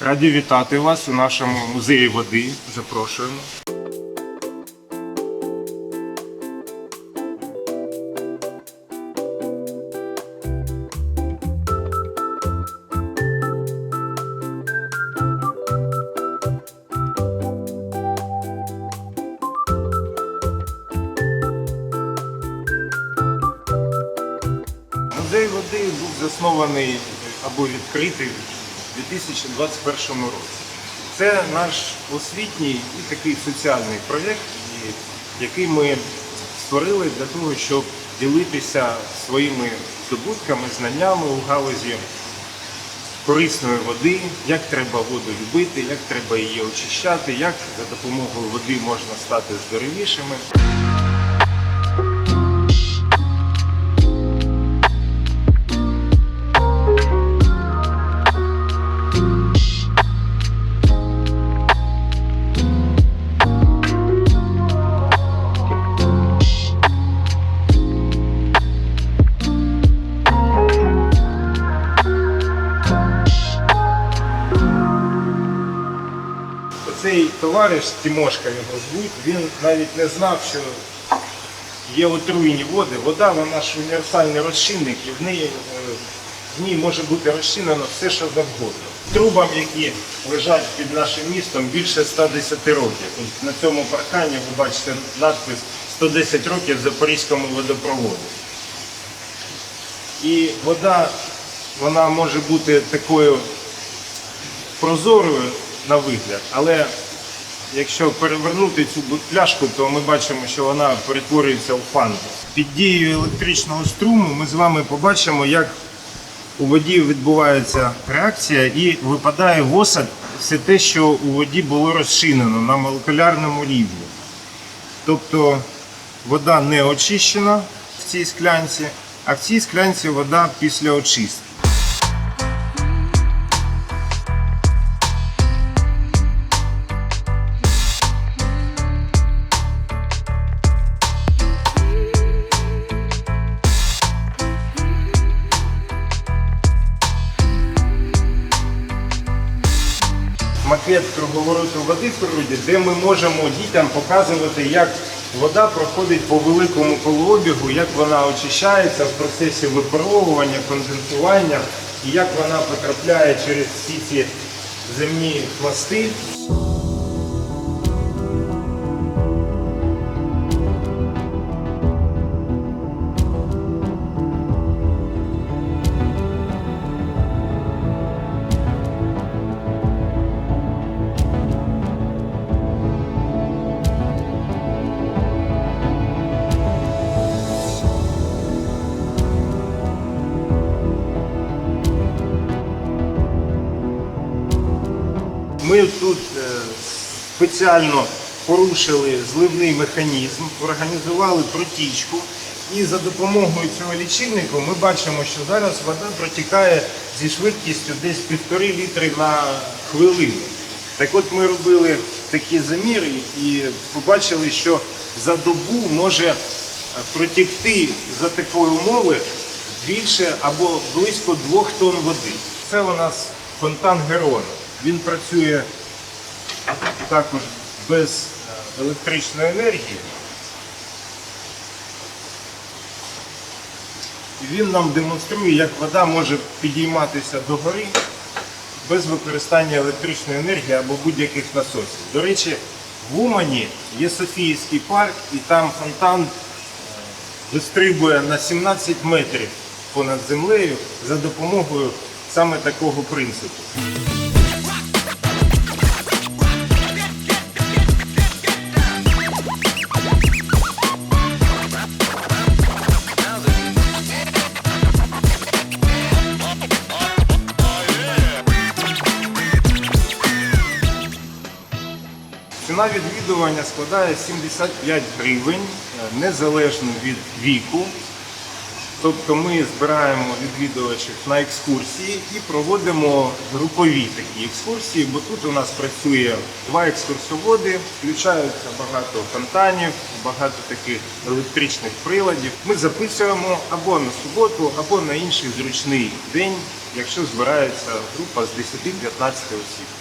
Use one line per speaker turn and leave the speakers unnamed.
Раді вітати вас у нашому музеї води. Запрошуємо. Музей води був заснований або відкритий 2021 році. Це наш освітній і такий соціальний проєкт, який ми створили для того, щоб ділитися своїми здобутками, знаннями у галузі корисної води, як треба воду любити, як треба її очищати, як за допомогою води можна стати здоровішими. Оцей товариш Тимошка його звуть, він навіть не знав, що є отруєні води. Вода вона ж універсальний розчинник, і в неї е, в ній може бути розчинено все, що завгодно. Трубам, які лежать під нашим містом, більше 110 років. Ось на цьому паркані ви бачите надпис 110 років Запорізькому водопроводу. І вода вона може бути такою прозорою на вигляд, але якщо перевернути цю пляшку, то ми бачимо, що вона перетворюється в фанту. Під дією електричного струму ми з вами побачимо, як у воді відбувається реакція і випадає в осад все те, що у воді було розчинено на молекулярному рівні. Тобто вода не очищена в цій склянці, а в цій склянці вода після очистки. Макет круговороту води в природі, де ми можемо дітям показувати, як вода проходить по великому колообігу, як вона очищається в процесі випаровування, конденсування, і як вона потрапляє через всі ці земні пласти. Ми тут е, спеціально порушили зливний механізм, організували протічку. І за допомогою цього лічильника ми бачимо, що зараз вода протікає зі швидкістю десь півтори літри на хвилину. Так от ми робили такі заміри і побачили, що за добу може е, протікти за такої умови більше або близько двох тонн води. Це у нас фонтан Герона. Він працює також без електричної енергії. І він нам демонструє, як вода може підійматися догори без використання електричної енергії або будь-яких насосів. До речі, в Умані є Софіївський парк, і там фонтан е, вистрибує на 17 метрів понад землею за допомогою саме такого принципу. Ціна відвідування складає 75 гривень, е, незалежно від віку. Тобто ми збираємо відвідувачів на екскурсії і проводимо групові такі екскурсії, бо тут у нас працює два екскурсоводи, включаються багато фонтанів, багато таких електричних приладів. Ми записуємо або на суботу, або на інший зручний день, якщо збирається група з 10-15 осіб.